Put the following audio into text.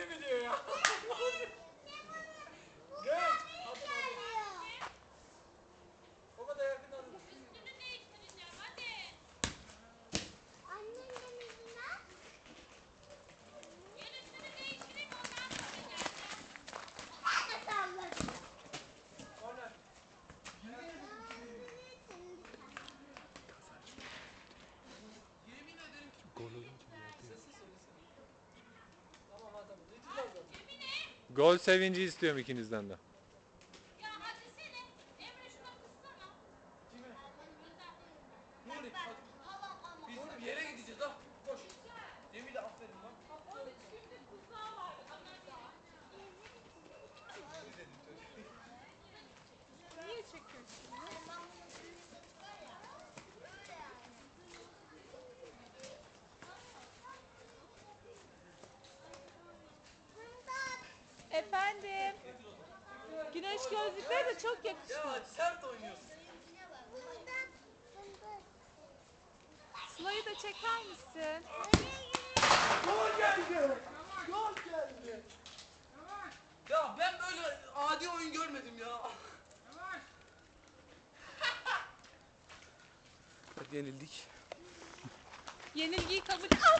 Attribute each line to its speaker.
Speaker 1: 텔레비전이에요. Gol sevinci istiyorum ikinizden de.
Speaker 2: Ya hadi seni. Emre şuna kızsana.
Speaker 3: Nuri hadi.
Speaker 4: Efendim. Güneş gözlükleri de çok yakışıyor.
Speaker 3: Ya sert oynuyorsun.
Speaker 4: Sıla'yı da çeker misin?
Speaker 3: Gol geldi. Gol geldi. Ya ben böyle adi oyun görmedim ya. Hadi yenildik.
Speaker 4: Yenilgiyi kabul...